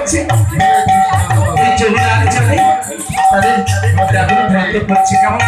করছে। এই জন্য তাদের মধ্যে এখন ধরতে পারছে কেমন?